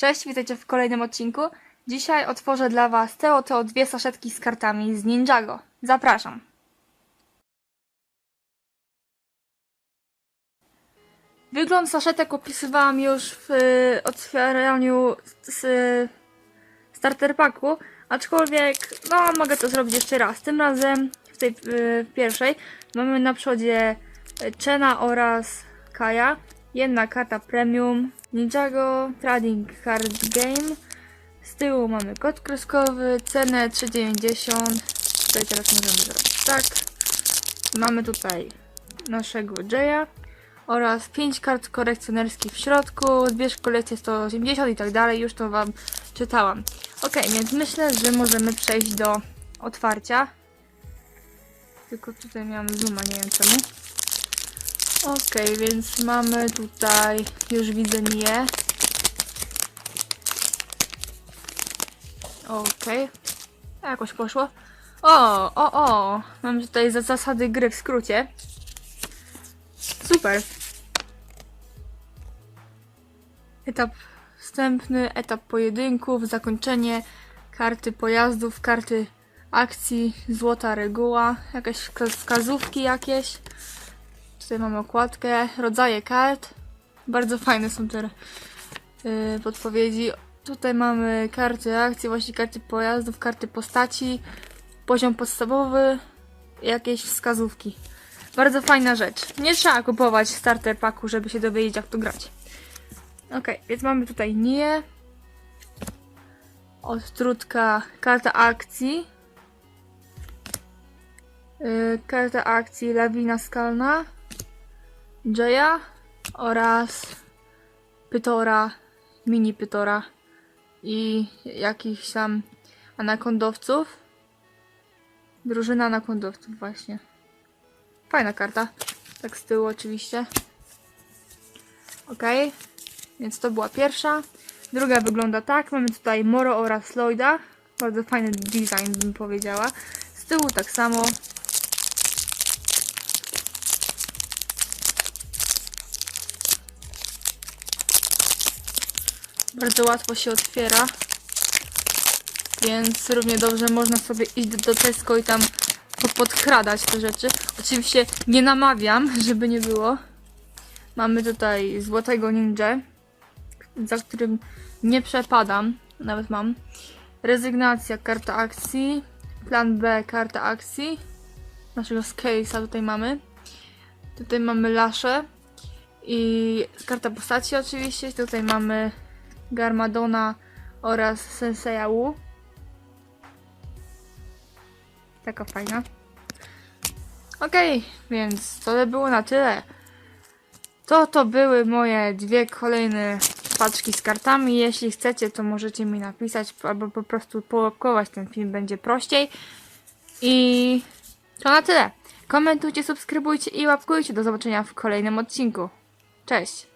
Cześć, witajcie w kolejnym odcinku. Dzisiaj otworzę dla Was te oto dwie saszetki z kartami z Ninjago. Zapraszam. Wygląd saszetek opisywałam już w y, otwieraniu z, y, starter packu, aczkolwiek no mogę to zrobić jeszcze raz. Tym razem w tej y, pierwszej mamy na przodzie Chena oraz Kaja. Jedna karta premium, Ninjago Trading Card Game. Z tyłu mamy kod kreskowy, cenę 3,90. Tutaj teraz możemy zrobić tak. Mamy tutaj naszego Jaya oraz 5 kart korekcjonerskich w środku. Zbierz kolekcję 180 i tak dalej. Już to Wam czytałam. Ok, więc myślę, że możemy przejść do otwarcia. Tylko tutaj miałam zooma, nie wiem czemu. Ok, więc mamy tutaj, już widzę nie. Ok, jakoś poszło. O, o, o, mamy tutaj za- zasady gry w skrócie. Super. Etap wstępny, etap pojedynków, zakończenie, karty pojazdów, karty akcji, złota reguła, jakieś wska- wskazówki jakieś. Tutaj mamy okładkę, rodzaje kart. Bardzo fajne są te yy, podpowiedzi. Tutaj mamy karty akcji, właśnie karty pojazdów, karty postaci, poziom podstawowy, jakieś wskazówki. Bardzo fajna rzecz. Nie trzeba kupować starter packu, żeby się dowiedzieć jak tu grać. Ok, więc mamy tutaj nie. Odtrutka, karta akcji. Yy, karta akcji Lawina Skalna. Jaya oraz Pytora, mini Pytora i jakichś tam anakondowców. Drużyna anakondowców właśnie. Fajna karta. Tak z tyłu oczywiście. Ok, więc to była pierwsza. Druga wygląda tak. Mamy tutaj Moro oraz Lloyda. Bardzo fajny design bym powiedziała. Z tyłu tak samo. Bardzo łatwo się otwiera. Więc równie dobrze można sobie iść do Tesco i tam po- podkradać te rzeczy. Oczywiście nie namawiam, żeby nie było. Mamy tutaj złotego ninja, za którym nie przepadam. Nawet mam. Rezygnacja, karta akcji. Plan B, karta akcji. Naszego Scalesa tutaj mamy. Tutaj mamy Lasze. I karta postaci oczywiście. Tutaj mamy Garmadona oraz Senseiya Wu. Taka fajna. Okej, więc to by było na tyle. To to były moje dwie kolejne paczki z kartami. Jeśli chcecie, to możecie mi napisać albo po prostu połapkować ten film, będzie prościej. I to na tyle. Komentujcie, subskrybujcie i łapkujcie. Do zobaczenia w kolejnym odcinku. Cześć!